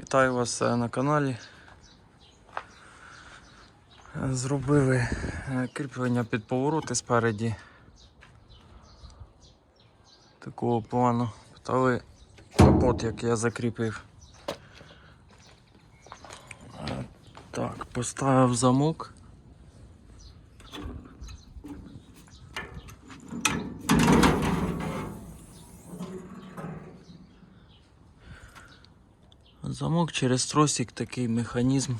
Вітаю вас е, на каналі. Зробили е, кріплення під повороти спереді. Такого плану. Питали капот, як я закріпив. Е, Так, поставив замок. Замок через тросик такий механізм.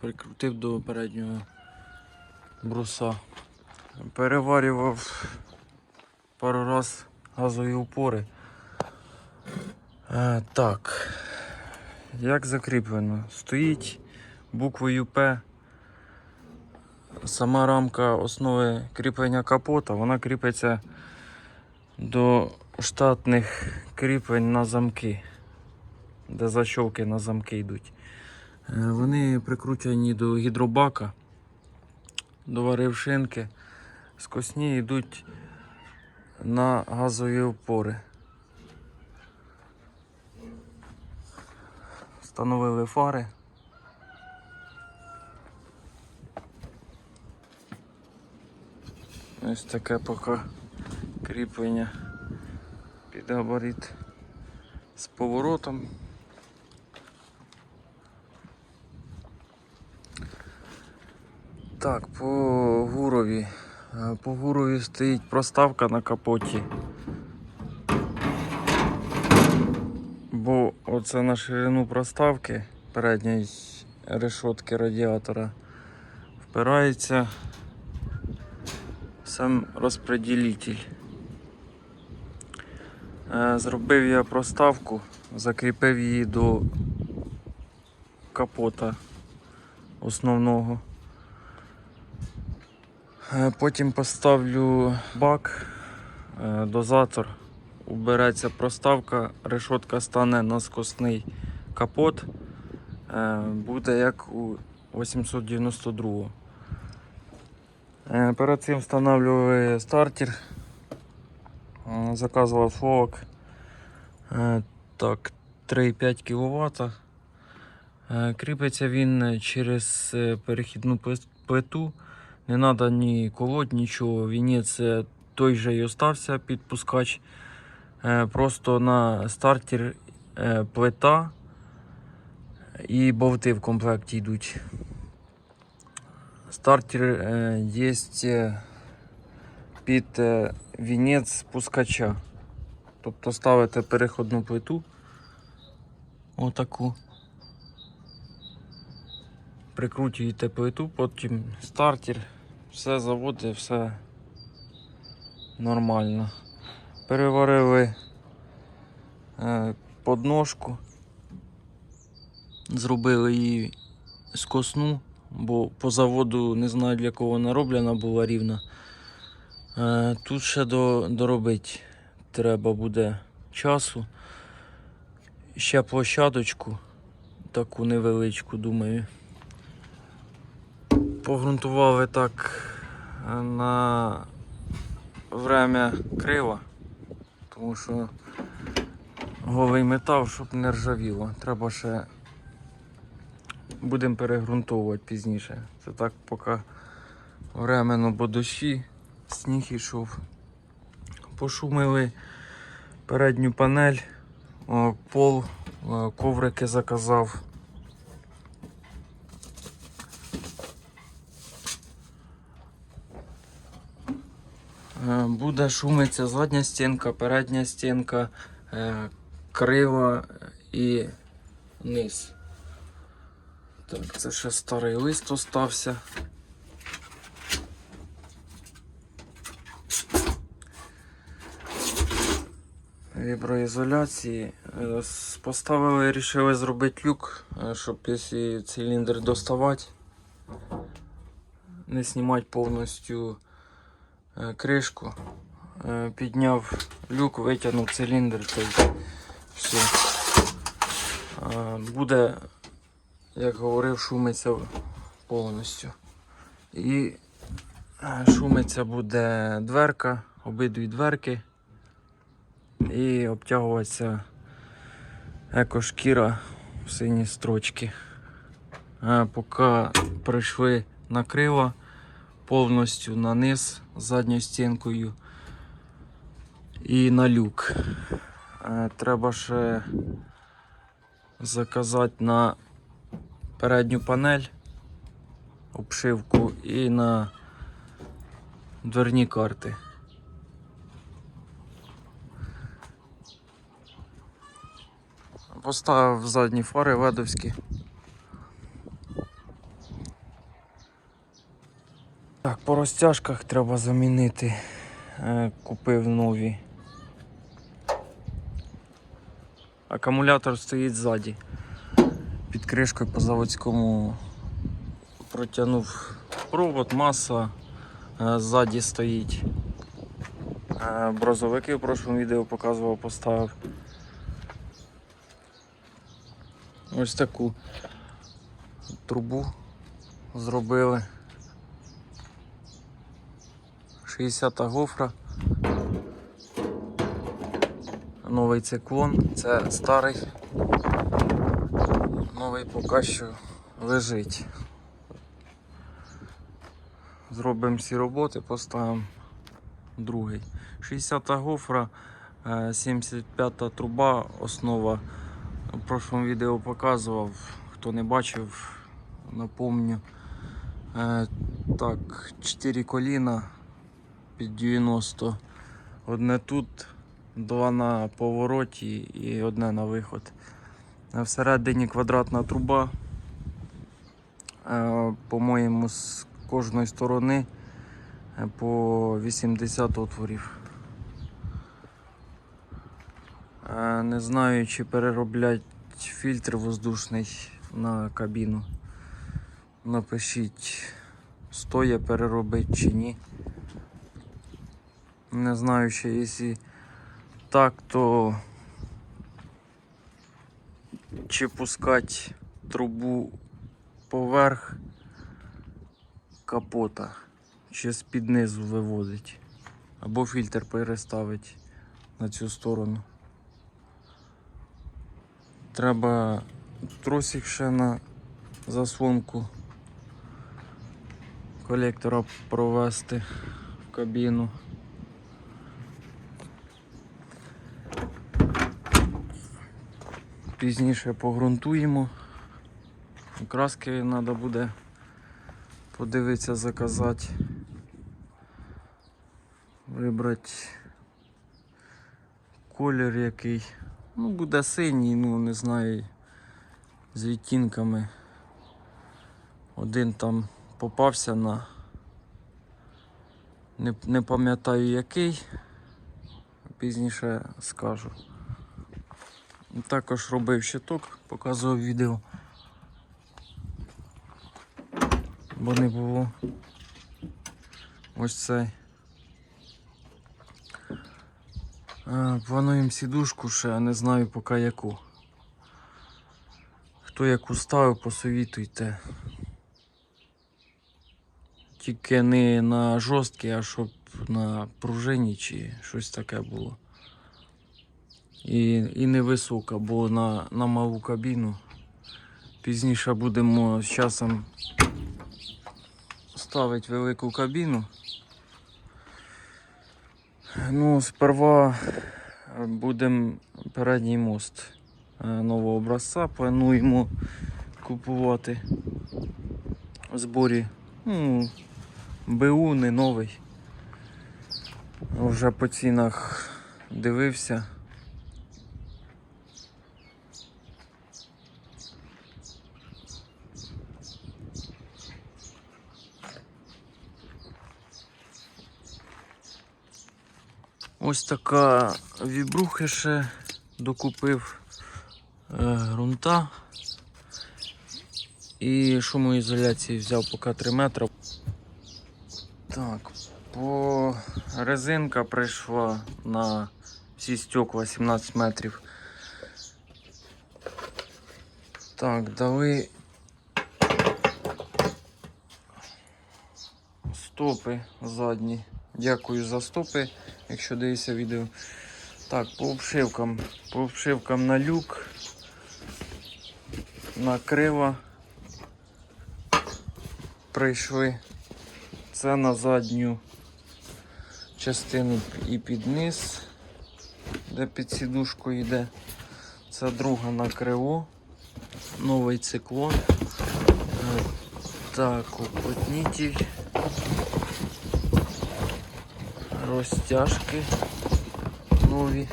Прикрутив до переднього бруса. Переварював пару раз газові упори. Е, так. Як закріплено? Стоїть буквою П Сама рамка основи кріплення капота, вона кріпиться до штатних кріплень на замки, де защолки на замки йдуть. Е, Вони прикручені до гідробака, до варившинки. Скосні йдуть на газові опори. Встановили фари. Ось таке поки кріплення під габарит з поворотом. Так, по гурові. Е, По гурові стоїть проставка на капоті. Бо оце на ширину проставки передньої решотки радіатора впирається сам розпреділитель. Е, Зробив я проставку, закріпив її до капота основного. Е, Потім поставлю бак, е, дозатор, убереться проставка, решотка стане на скосний капот. Буде як у 892. Е, Перед цим встановлювали стартер. Е, Заказував флок. Е, Так, 3,5 кВт. Кріпиться він через перехідну плиту. Не треба ні колоть, нічого. Вінець той же і остався підпускач. Просто на стартер плита і болти в комплекті йдуть. Стартер є е, під е, вінець спускача. Тобто ставите переходну плиту. Отаку. Прикручуєте плиту, потім стартер, все заводить, все нормально. Переварили подножку, зробили її скосну бо по заводу не знаю для кого вона роблена була рівна. Е, Тут ще до, доробити треба буде часу. Ще площадочку, таку невеличку, думаю. Погрунтували так е, на время крила, тому що голий метал, щоб не ржавіло. Треба ще будемо перегрунтовувати пізніше. Це так поки временно, бо дощі, сніг ішов. Пошумили передню панель, пол, коврики заказав. Е, Буде шумиться задня стінка, передня стінка, е, крила і низ. Так, це ще старий лист остався. Віброізоляції. Е, Поставили, вирішили зробити люк, е, щоб якщо циліндр доставати, не знімати повністю е, кришку. Підняв люк, витягнув циліндр та все. Буде як говорив, шумиться повністю. І е, шумиться буде дверка обидві дверки і обтягуватися екошкіра в сині строчки. Е, Поки прийшли на крила повністю на низ задньою стінкою і на люк. Е, Треба ще заказати на передню панель обшивку і на дверні карти. Поставив задні фари ледовські. Так, по розтяжках треба замінити. Е, Купив нові. Акумулятор стоїть ззаді. Під кришкою по заводському протягнув провод, маса е, ззаді стоїть. Е, Брозовики в прошлому відео показував, поставив. Ось таку трубу зробили. 60 гофра. Новий циклон, це старий. Новий поки що лежить. Зробимо всі роботи, поставимо другий. 60 гофра, е, 75 труба, основа. В прошлому відео показував, хто не бачив, напомню. Е, Так, 4 коліна під 90. Одне тут, два на повороті і одне на виход. А Всередині квадратна труба. Е, По-моєму, з кожної сторони е, по 80 отворів. Е, Не знаю, чи перероблять фільтр воздушний на кабіну. Напишіть, стоє переробити чи ні. Не знаю ще, якщо так, то чи пускати трубу поверх капота, чи з-під низу виводить. Або фільтр переставить на цю сторону. Треба тросик ще на заслонку колектора провести в кабіну. Пізніше погрунтуємо. Краски треба буде подивитися, заказати. Вибрати колір який. Ну, буде синій, ну не знаю, з відтінками. Один там попався на не, не пам'ятаю який, пізніше скажу. Також робив щиток, показував відео. Бо не було ось цей. Плануємо сідушку ще, не знаю поки яку. Хто яку ставив, посовітуйте. Тільки не на жорсткий, а щоб на пружині чи щось таке було. І, і невисока, бо на, на малу кабіну. Пізніше будемо з часом ставити велику кабіну. Ну, сперва будемо передній мост е, нового образця. Плануємо купувати в зборі. Ну, БУ не новий. Вже по цінах дивився. Ось така вібруха ще докупив е, ґрунта. І шумоізоляції взяв поки 3 метри. Так, по резинка прийшла на всі стекла 17 метрів. Так, дали стопи задні Дякую за стопи, якщо дивишся відео. Так, по обшивкам. По обшивкам на люк. На крива. Прийшли. Це на задню частину і під низ, де під сідушку йде. Це друга на криво. Новий циклон. Е, Так, уплотнитель. Розтяжки нові.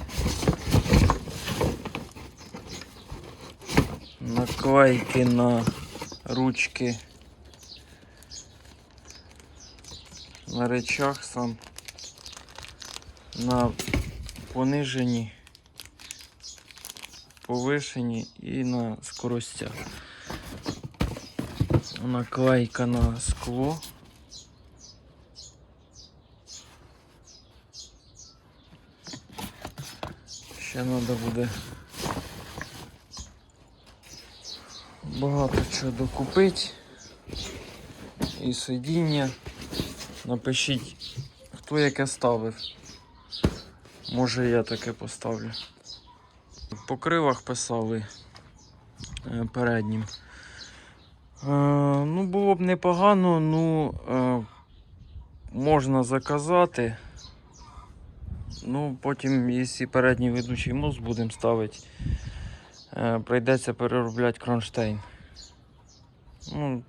Наклейки на ручки. На речах сам. На пониженні, повишенні і на скоростях. Наклейка на скло. Ще треба буде багато чого докупити. І сидіння. Напишіть, хто яке ставив. Може я таке поставлю. По кривах писали е, переднім. Е, ну, було б непогано, ну е, можна заказати. Ну, потім, якщо передній ведучий мост будемо ставити, е, прийдеться переробляти кронштейн. Ну,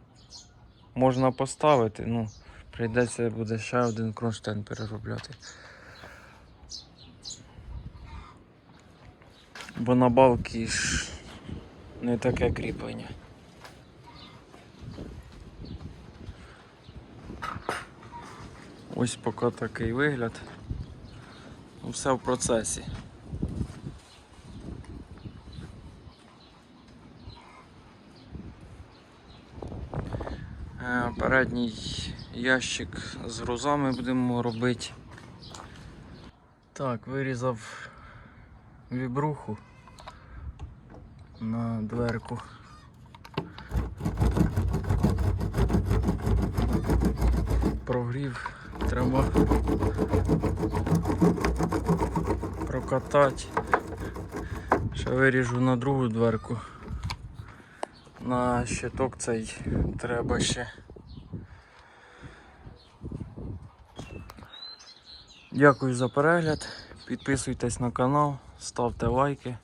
можна поставити, ну, прийдеться буде ще один кронштейн переробляти. Бо на балки ж не таке кріплення. Ось поки такий вигляд. Ну, Все в процесі. Е, Передній ящик з грузами будемо робити. Так, вирізав вібруху на дверку. Прогрів треба прокатати. Ще виріжу на другу дверку. На щиток цей треба ще. Дякую за перегляд. Підписуйтесь на канал, ставте лайки.